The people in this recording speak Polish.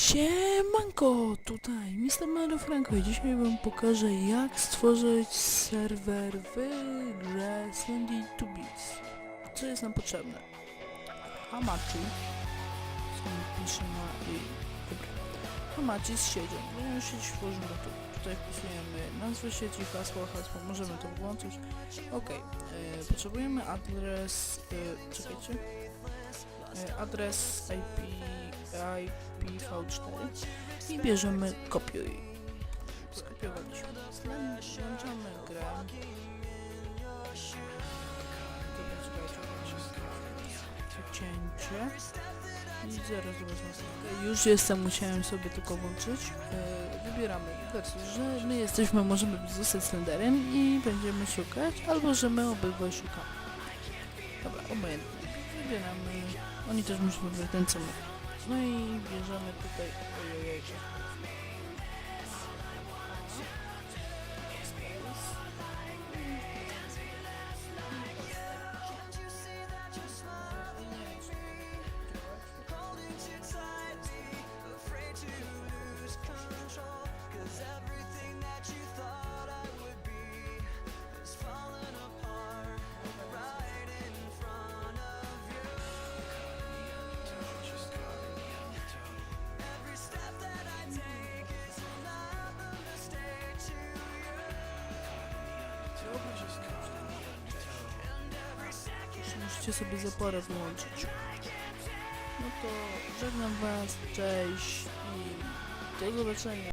Siemanko, tutaj Mr. Mario Franco i dzisiaj wam pokażę jak stworzyć serwer w grze Sandy 2 Bits. Co jest nam potrzebne? Hamachi, co pisze na i dobra. Hamachi z siecią. Będziemy sieć tworzymy tu. Tutaj wpisujemy nazwę sieci, hasło, hasło, możemy to włączyć. Ok, e, potrzebujemy adres, e, czekajcie, e, adres IP, IPv4 i bierzemy kopiuj. Skopiowaliśmy. Włączamy grę. Cięcie. I zaraz zobaczmy. Już jestem, musiałem sobie tylko włączyć. E, wybieramy wersję, że my jesteśmy, możemy zostać senderem i będziemy szukać, albo że my obydwaj szukamy. Dobra, obojętnie. Wybieramy. Oni też muszą wybrać ten co my. No i bierzemy tutaj. Musicie sobie zaporę wyłączyć. No to żegnam was, cześć i do zobaczenia.